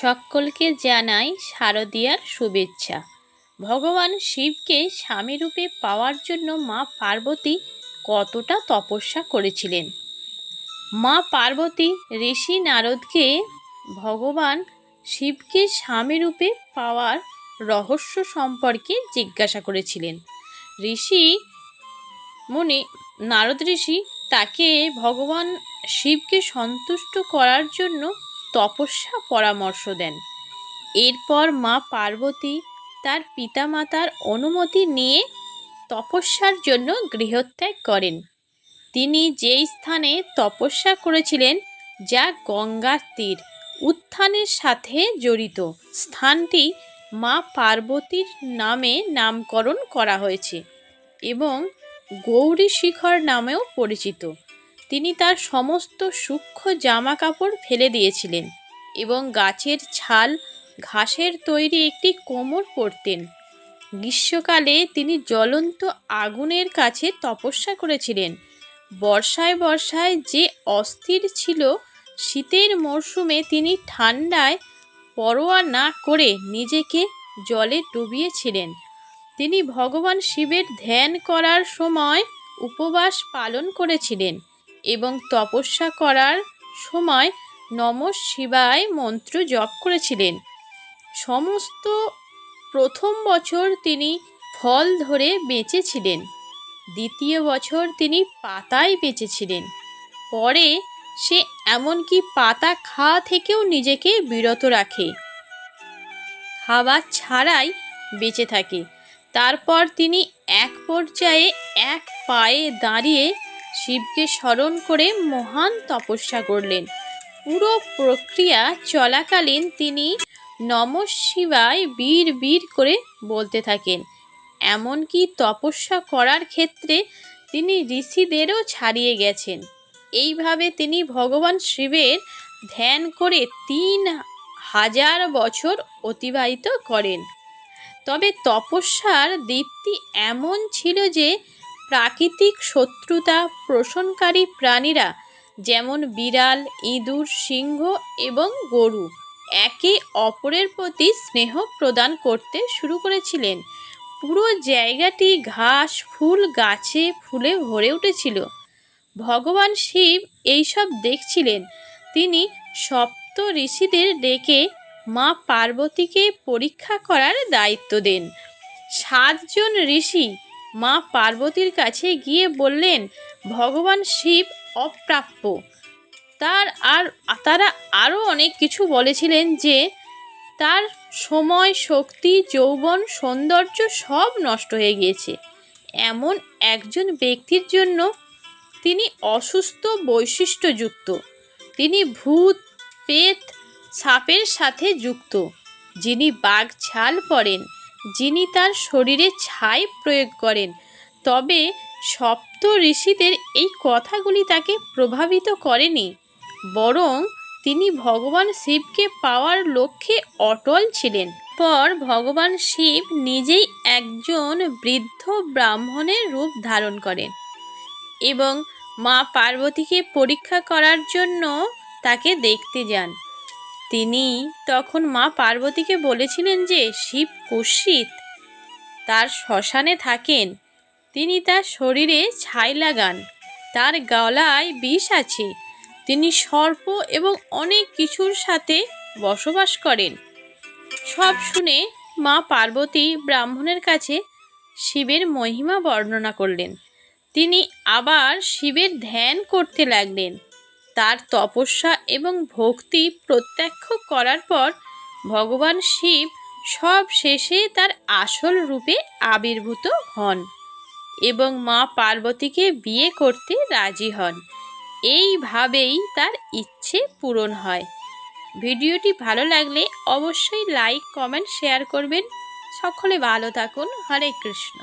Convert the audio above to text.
সকলকে জানাই শারদীয়ার শুভেচ্ছা। ভগবান শিবকে স্বামীরূপে পাওয়ার জন্য মা পার্বতী কতটা তপস্যা করেছিলেন। মা পার্বতী ঋষি নারদকে ভগবান শিবকে স্বামীরূপে পাওয়ার রহস্য সম্পর্কে জিজ্ঞাসা করেছিলেন। ঋষি মুনি নারদ ঋষি তাকে ভগবান শিবকে সন্তুষ্ট করার জন্য তপস্যা পরামর্শ দেন। এরপর মা পার্বতী তার পিতামাতার অনুমতি নিয়ে তপস্যার জন্য গৃহত্যাগ করেন। তিনি যেই স্থানে তপস্যা করেছিলেন, যা গঙ্গার তীর, উত্থানের সাথে জড়িত। স্থানটি মা পার্বতীর নামে নামকরণ করা হয়েছে এবং গৌরী শিখর নামেও পরিচিত। তিনি তার সমস্ত সূক্ষ্ম জামা কাপড় ফেলে দিয়েছিলেন এবং গাছের ছাল, ঘাসের তৈরি একটি কোমর পরতেন। গ্রীষ্মকালে তিনি জ্বলন্ত আগুনের কাছে তপস্যা করেছিলেন। বর্ষায় বর্ষায় যে অস্থির ছিল, শীতের মরশুমে তিনি ঠান্ডায় পরোয়া না করে নিজেকে জলে ডুবিয়েছিলেন। তিনি ভগবান শিবের ধ্যান করার সময় উপবাস পালন করেছিলেন। এবং তপস্যা করার সময় নম শিবায় মন্ত্র জপ করেছিলেন। সমস্ত প্রথম বছর তিনি ফল ধরে বেঁচেছিলেন। দ্বিতীয় বছর তিনি পাতায় বেঁচেছিলেন। পরে সে এমনকি পাতা খাওয়া থেকেও নিজেকে বিরত রাখে। খাবার ছাড়াই বেঁচে থাকে। তারপর তিনি এক পর্যায়ে এক পায়ে দাঁড়িয়ে শিবকে স্মরণ করে মহান তপস্যা করলেন। পুরো প্রক্রিয়া চলাকালীন তিনি নম শিবায় বীর বীর করে বলতে থাকেন। এমনকি তপস্যা করার ক্ষেত্রে তিনি ঋষিদেরও ছাড়িয়ে গেছেন। এইভাবে তিনি ভগবান শিবের ধ্যান করে তিন হাজার বছর অতিবাহিত করেন। তবে তপস্যার দীপ্তি এমন ছিল যে প্রাকৃতিক শত্রুতা পোষণকারী প্রাণীরা যেমন বিড়াল, ইঁদুর, সিংহ এবং গরু একে অপরের প্রতি স্নেহ প্রদান করতে শুরু করেছিলেন। পুরো জায়গাটি ঘাস, ফুল, গাছে ফুলে ভরে উঠেছিল। ভগবান শিব এইসব দেখছিলেন। তিনি সপ্ত ঋষিদের ডেকে মা পার্বতীকে পরীক্ষা করার দায়িত্ব দেন। সাতজন ঋষি মা পার্বতীর কাছে গিয়ে বললেন, ভগবান শিব অপ্রাপ্য। তার আর, তারা আরও অনেক কিছু বলেছিলেন যে, তার সময়, শক্তি, যৌবন, সৌন্দর্য সব নষ্ট হয়ে গিয়েছে। এমন একজন ব্যক্তির জন্য তিনি অসুস্থ বৈশিষ্ট্যযুক্ত। তিনি ভূত পেত সাপের সাথে যুক্ত। যিনি বাঘ ছাল পরেন যিনি তার শরীরে ছাই প্রয়োগ করেন। তবে সপ্ত ঋষিদের এই কথাগুলি তাকে প্রভাবিত করেনি। বরং তিনি ভগবান শিবকে পাওয়ার লক্ষ্যে অটল ছিলেন। পর ভগবান শিব নিজেই একজন বৃদ্ধ ব্রাহ্মণের রূপ ধারণ করেন এবং মা পার্বতীকে পরীক্ষা করার জন্য তাকে দেখতে যান। তিনি তখন মা পার্বতীকে বলেছিলেন যে শিব কুৎসিত। তার শ্মশানে থাকেন। তিনি তার শরীরে ছাই লাগান। তার গলায় বিষ আছে। তিনি সর্প এবং অনেক কিছুর সাথে বসবাস করেন। সব শুনে মা পার্বতী ব্রাহ্মণের কাছে শিবের মহিমা বর্ণনা করলেন। তিনি আবার শিবের ধ্যান করতে লাগলেন। তার তপস্যা এবং ভক্তি প্রত্যক্ষ করার পর ভগবান শিব সব শেষে তার আসল রূপে আবির্ভূত হন এবং মা পার্বতীকে বিয়ে করতে রাজি হন। এইভাবেই তার ইচ্ছে পূরণ হয়। ভিডিওটি ভালো লাগলে অবশ্যই লাইক, কমেন্ট, শেয়ার করবেন। সকলে ভালো থাকুন। হরে কৃষ্ণ।